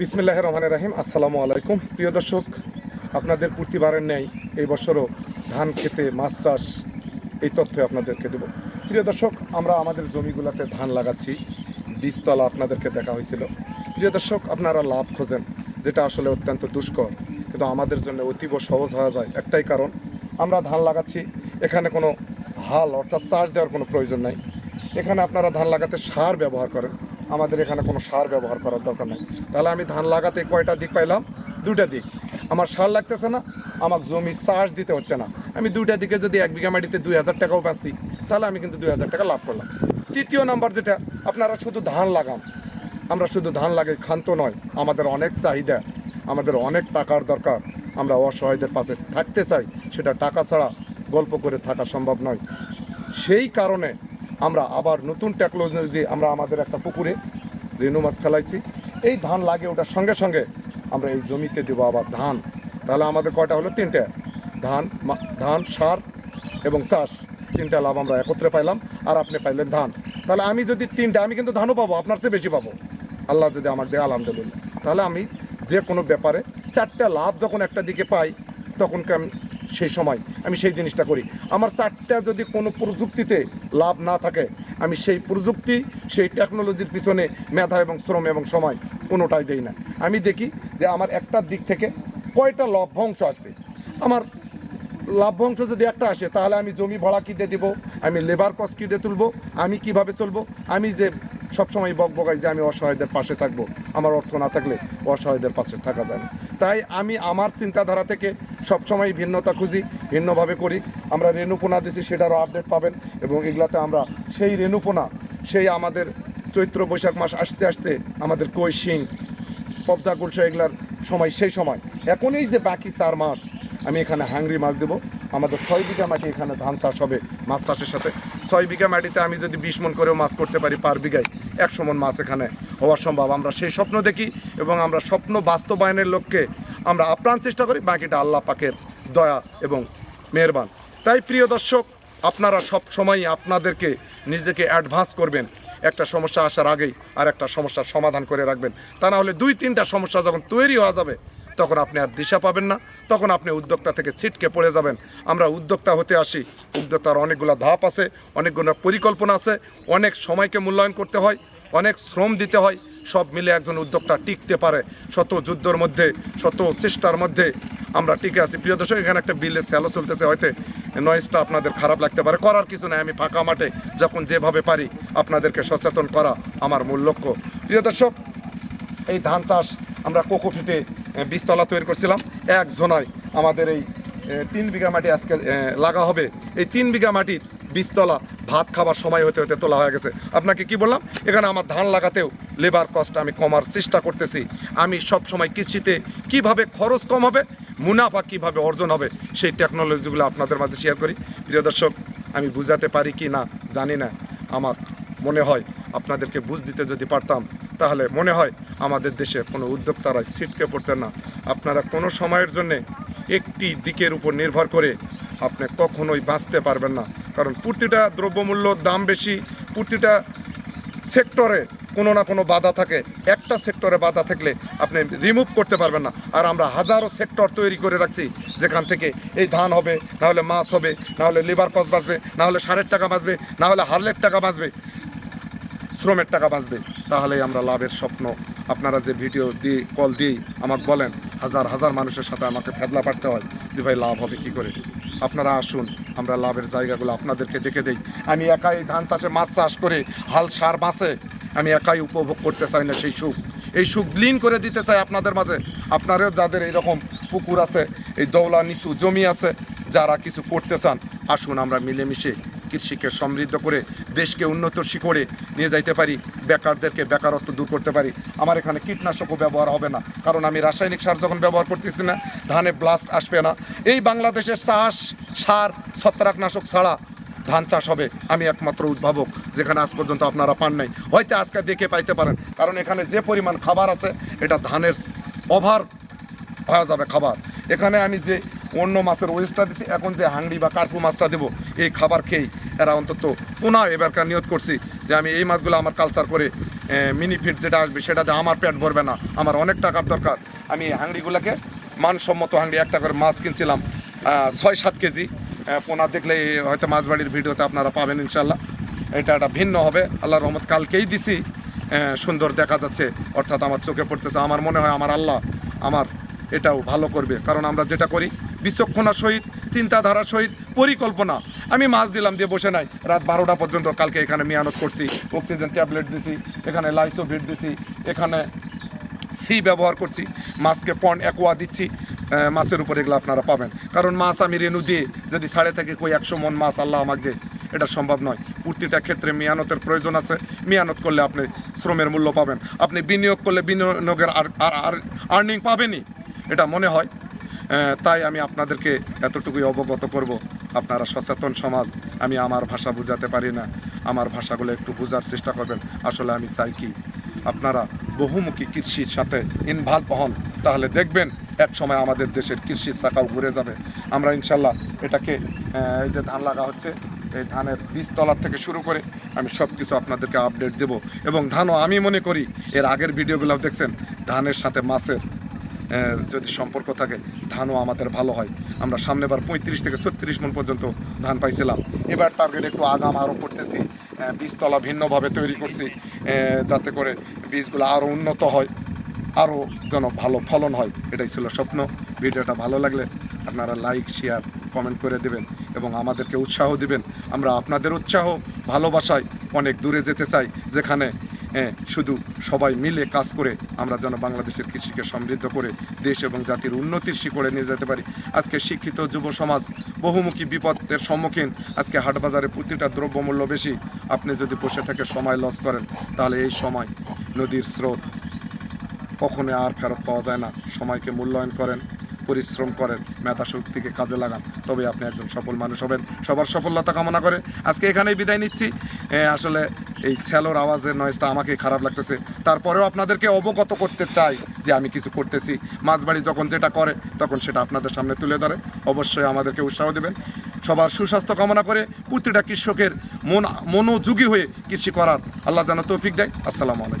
বিসমিল্লাহ রহমান রাহিম, আসসালামু আলাইকুম। প্রিয় দর্শক, আপনাদের প্রতিবারের ন্যায় এই বছরও ধান খেতে, মাছ চাষ, এই তথ্য আপনাদেরকে দেব। প্রিয় দর্শক, আমরা আমাদের জমিগুলোতে ধান লাগাচ্ছি। বীজতলা আপনাদেরকে দেখা হয়েছিল। প্রিয় দর্শক, আপনারা লাভ খোঁজেন, যেটা আসলে অত্যন্ত দুষ্কর। কিন্তু আমাদের জন্য অতীব সহজ হয়ে যায়, একটাই কারণ, আমরা ধান লাগাচ্ছি, এখানে কোনো হাল অর্থাৎ চাষ দেওয়ার কোনো প্রয়োজন নাই। এখানে আপনারা ধান লাগাতে সার ব্যবহার করেন। আমাদের এখানে কোনো সার ব্যবহার করার দরকার নেই। তাহলে আমি ধান লাগাতে কয়টা দিক পাইলাম? দুটা দিক। আমার সার লাগতেছে না আমার জমি চাষ দিতে হচ্ছে না। আমি দুইটা দিকে যদি এক বিঘা মাটিতে দুই হাজার টাকাও পাচ্ছি তাহলে আমি কিন্তু দুই হাজার টাকা লাভ করলাম। তৃতীয় নাম্বার যেটা, আপনারা শুধু ধান লাগান। আমরা শুধু ধান লাগাই খান্ত নয়, আমাদের অনেক চাহিদা, আমাদের অনেক টাকার দরকার। আমরা অসহায়দের পাশে থাকতে চাই, সেটা টাকা ছাড়া গল্প করে থাকা সম্ভব নয়। সেই কারণে আমরা আবার নতুন টেকনোলজি আমরা আমাদের একটা পুকুরে রেনু মাছ ফেলাইছি। এই ধান লাগে ওটার সঙ্গে সঙ্গে আমরা এই জমিতে দেবো আবার ধান। তাহলে আমাদের কয়টা হলো? তিনটে। ধান ধান, সার এবং চাষ। তিনটা লাভ আমরা একত্রে পাইলাম। আর আপনি পাইলেন ধান। তাহলে আমি যদি তিনটা, আমি কিন্তু ধানও পাবো, আপনার চেয়ে বেশি পাবো। আল্লাহ যদি আমার দেয়, আলহামদুলিল্লাহ। তাহলে আমি যে কোনো ব্যাপারে চারটা লাভ যখন একটা দিকে পাই তখন কি আমি সেই সময় আমি সেই জিনিসটা করি। আমার চারটা যদি কোনো প্রযুক্তিতে লাভ না থাকে, আমি সেই প্রযুক্তি, সেই টেকনোলজির পিছনে মেধা এবং শ্রম এবং সময় কোনোটাই দেই না। আমি দেখি যে আমার একটা দিক থেকে কয়টা লভ্যাংশ আসবে। আমার লাভ্যাংশ যদি একটা আসে, তাহলে আমি জমি ভাড়া কী দিয়ে দিব? আমি লেবার কস্ট কী দিয়ে তুলবো? আমি কীভাবে চলবো? আমি যে সবসময় বক বকাই যে আমি অসহায়দের পাশে থাকব, আমার অর্থ না থাকলে অসহায়দের পাশে থাকা যায় না। তাই আমি আমার চিন্তাধারা থেকে সবসময় ভিন্নতা খুঁজি, ভিন্নভাবে করি। আমরা রেণুপোনা দিছি, সেটারও আপডেট পাবেন এবং এগুলাতে আমরা সেই রেণুপোনা, সেই আমাদের চৈত্র বৈশাখ মাস আসতে আসতে আমাদের কই শিং, পদ্মা গুলশা এগুলার সময়, সেই সময়। এখন এই যে বাকি চার মাস, আমি এখানে হাংরি মাছ দেবো। আমাদের ছয় বিঘা মাটি এখানে ধান চাষ হবে মাছ চাষের সাথে। ছয় বিঘা মাটিতে আমি যদি বিশ মন করেও মাছ করতে পারি পার বিঘায়, একশো মন মাছ এখানে হওয়া সম্ভব। আমরা সেই স্বপ্ন দেখি এবং আমরা স্বপ্ন বাস্তবায়নের লক্ষ্যে আমরা আপ্রাণ চেষ্টা করি বাকিটা আল্লাহ পাকের দয়া এবং মেহরবান। তাই প্রিয় দর্শক, আপনারা সব সময় আপনাদেরকে নিজেকে অ্যাডভান্স করবেন। একটা সমস্যা আসার আগেই আর একটা সমস্যার সমাধান করে রাখবেন। তা না হলে দুই, তিনটা সমস্যা যখন তৈরি হওয়া যাবে, তখন আপনি আর দিশা পাবেন না, তখন আপনি উদ্যোক্তা থেকে ছিটকে পড়ে যাবেন। আমরা উদ্যোক্তা হতে আসি, উদ্যোক্তার অনেকগুলো ধাপ আছে, অনেকগুলো পরিকল্পনা আছে, অনেক সময়কে মূল্যায়ন করতে হয়, অনেক শ্রম দিতে হয় সব মিলে একজন উদ্যোক্তা টিকতে পারে। শত যুদ্ধর মধ্যে শত চেষ্টার মধ্যে আমরা টিকে আছি। প্রিয় দর্শক এখানে একটা বিলের স্যালো চলতেছে। হয়তো নয়েজটা আপনাদের খারাপ লাগতে পারে। করার কিছু নাই। আমি ফাঁকা মাঠে যখন যেভাবে পারি আপনাদেরকে সচেতন করা আমার মূল লক্ষ্য। প্রিয় দর্শক এই ধান চাষ আমরা কোকোফিতে আহ, বীজতলা তৈরি করছিলাম। এক জোনায় আমাদের এই তিন বিঘা মাটি আজকে লাগা হবে। এই তিন বিঘা মাটির বীজতলা ভাত খাবার সময় হতে হতে তোলা হয়ে গেছে। আপনাকে কি বললাম? এখানে আমার ধান লাগাতেও লেবার কস্ট আমি কমার চেষ্টা করতেছি। আমি সব সময় কৃষিতে কীভাবে খরচ কম হবে, মুনাফা কীভাবে অর্জন হবে, সেই টেকনোলজিগুলো আপনাদের মাঝে শেয়ার করি। প্রিয় দর্শক, আমি বুঝাতে পারি কি না, জানি না। আমার মনে হয় আপনাদেরকে বুঝ দিতে যদি পারতাম, তাহলে মনে হয় আমাদের দেশে কোনো উদ্যোক্তারা ছিটকে পড়তেন না। আপনারা কোনো সময়ের জন্যে একটি দিকের উপর নির্ভর করে আপনি কখনোই বাঁচতে পারবেন না। কারণ প্রতিটা দ্রব্যমূল্য দাম বেশি, প্রতিটা সেক্টরে কোনো না কোনো বাধা থাকে। একটা সেক্টরে বাধা থাকলে আপনি রিমুভ করতে পারবেন না। আর আমরা হাজারো সেক্টর তৈরি করে রাখছি, যেখান থেকে এই ধান হবে, না হলে মাছ হবে, না হলে লিভার কস্ট বাঁচবে, না হলে সারের টাকা বাঁচবে, না হলে হারলের টাকা বাঁচবে, শ্রমের টাকা বাঁচবে। তাহলেই আমরা লাভের স্বপ্ন। আপনারা যে ভিডিও দিয়ে কল দিয়েই আমাকে বলেন, হাজার হাজার মানুষের সাথে আমাকে ফেদলা পাঠতে হয় যে ভাই লাভ হবে কি করে। আপনারা আসুন, আমরা লাভের জায়গাগুলো আপনাদেরকে দেখে দেই। আমি একাই ধান চাষে মাছ চাষ করে, হাল সার মাছে আমি একাই উপভোগ করতে চাই না সেই সুখ। এই সুখ বিলীন করে দিতে চাই আপনাদের মাঝে। আপনারও যাদের এইরকম পুকুর আছে, এই দৌলা নিচু জমি আছে, যারা কিছু করতে চান, আসুন আমরা মিলেমিশে কৃষিকে সমৃদ্ধ করে, দেশকে উন্নত শিখরে নিয়ে যাইতে পারি, বেকারদেরকে বেকারত্ব দূর করতে পারি। আমার এখানে কীটনাশকও ব্যবহার হবে না, কারণ আমি রাসায়নিক সার যখন ব্যবহার করতেছি না, ধানে ব্লাস্ট আসবে না। এই বাংলাদেশের চাষ, সার, ছত্রাকনাশক ছাড়া ধান চাষ হবে, আমি একমাত্র উদ্ভাবক, যেখানে আজ পর্যন্ত আপনারা পান নাই। হয়তো আজকে দেখে পাইতে পারেন, কারণ এখানে যে পরিমাণ খাবার আছে, এটা ধানের ওভার হয়ে যাবে খাবার। এখানে আমি যে অন্য মাছের ওয়েস্টটা দিছি, এখন যে হাংড়ি বা কার্পু মাছটা দেবো, এই খাবার খেয়েই এরা অন্তত পুনঃ এবারকার নিয়ত করছি, যে আমি এই মাছগুলো আমার কালচার করে মিনি ফিট যেটা আসবে, সেটাতে আমার পেট ভরবে না, আমার অনেক টাকার দরকার। আমি এই হাংড়িগুলোকে মানসম্মত হাংড়ি, একটা করে মাছ কিনছিলাম ছয় সাত কেজি পোনা দেখলে হয়তো মাছবাড়ির ভিডিওতে আপনারা পাবেন ইনশাল্লাহ এটা একটা ভিন্ন হবে। আল্লাহ রহমত কালকেই দিছি। সুন্দর দেখা যাচ্ছে। অর্থাৎ আমার চোখে পড়তেছে। আমার মনে হয় আমার আল্লাহ আমার এটাও ভালো করবে। কারণ আমরা যেটা করি, বিচক্ষণার সহিত, চিন্তাধারার সহিত, পরিকল্পনা। আমি মাছ দিলাম দিয়ে বসে নাই। রাত বারোটা পর্যন্ত কালকে এখানে মেয়ানত করছি। অক্সিজেন ট্যাবলেট দিছি। এখানে লাইসোভিট দিছি। এখানে সি ব্যবহার করছি। মাছকে পন অ্যাকোয়া দিচ্ছি। মাছের উপর এগুলো আপনারা পাবেন। কারণ মাছ আমি রেনু দিয়ে যদি সাড়ে থেকে কই একশো মন মাছ আল্লাহ আমাকে এটা সম্ভব নয়। প্রতিটা ক্ষেত্রে মেয়ানতের প্রয়োজন আছে, মেয়ানত করলে আপনি শ্রমের মূল্য পাবেন। আপনি বিনিয়োগ করলে বিনিয়োগের আর আর্নিং পাবেনই, এটা মনে হয়। তাই আমি আপনাদেরকে এতটুকুই অবগত করব। আপনারা সচেতন সমাজ, আমি আমার ভাষা বুঝাতে পারি না। আমার ভাষাগুলো একটু বোঝার চেষ্টা করবেন। আসলে আমি চাই কি, আপনারা বহুমুখী কৃষির সাথে ইনভলভ হন, তাহলে দেখবেন এক সময় আমাদের দেশের কৃষির শাখাও ঘুরে যাবে। আমরা ইনশাল্লাহ এটাকে এই যে ধান লাগা হচ্ছে, এই ধানের বীজতলার থেকে শুরু করে আমি সব কিছু আপনাদেরকে আপডেট দেব। এবং ধানও আমি মনে করি, এর আগের ভিডিওগুলো দেখছেন, ধানের সাথে মাছের যদি সম্পর্ক থাকে, ধানও আমাদের ভালো হয়। আমরা সামনেবার পঁয়ত্রিশ থেকে ছত্রিশ মন পর্যন্ত ধান পাইছিলাম। এবার টার্গেট একটু আগাম আরও করতেছি বীজতলা ভিন্নভাবে তৈরি করছি যাতে করে বীজগুলো আরও উন্নত হয়। আরও যেন ভালো ফলন হয়, এটাই ছিল স্বপ্ন। ভিডিওটা ভালো লাগলে আপনারা লাইক, শেয়ার, কমেন্ট করে দেবেন এবং আমাদেরকে উৎসাহ দিবেন। আমরা আপনাদের উৎসাহ, ভালোবাসায় অনেক দূরে যেতে চাই, যেখানে শুধু সবাই মিলে কাজ করে আমরা যেন বাংলাদেশের কৃষিকে সমৃদ্ধ করে দেশ এবং জাতির উন্নতির শিকড়ে নিয়ে যেতে পারি। আজকে শিক্ষিত যুব সমাজ বহুমুখী বিপদের সম্মুখীন, আজকে হাটবাজারে প্রতিটা দ্রব্যমূল্য বেশি। আপনি যদি বসে থেকে সময় লস করেন, তাহলে এই সময় নদীর স্রোত কখনো আর ফেরত পাওয়া যায় না। সময়কে মূল্যায়ন করেন, পরিশ্রম করেন, মেধা শক্তিকে কাজে লাগান। তবে আপনি একজন সফল মানুষ হবেন। সবার সফলতা কামনা করে আজকে এখানেই বিদায় নিচ্ছি। আসলে এই স্যালোর আওয়াজের নয়েজটা আমাকে খারাপ লাগতেছে। তারপরেও আপনাদেরকে অবগত করতে চাই যে আমি কিছু করতেছি। মাঝবাড়ি যখন যেটা করে, তখন সেটা আপনাদের সামনে তুলে ধরে। অবশ্যই আমাদেরকে উৎসাহ দেবেন। সবার সুস্বাস্থ্য কামনা করে প্রতিটা কৃষকের মন, মনোযোগী হয়ে কৃষি করার আল্লাহ যেন তৌফিক দেয়। আসসালামু আলাইকুম।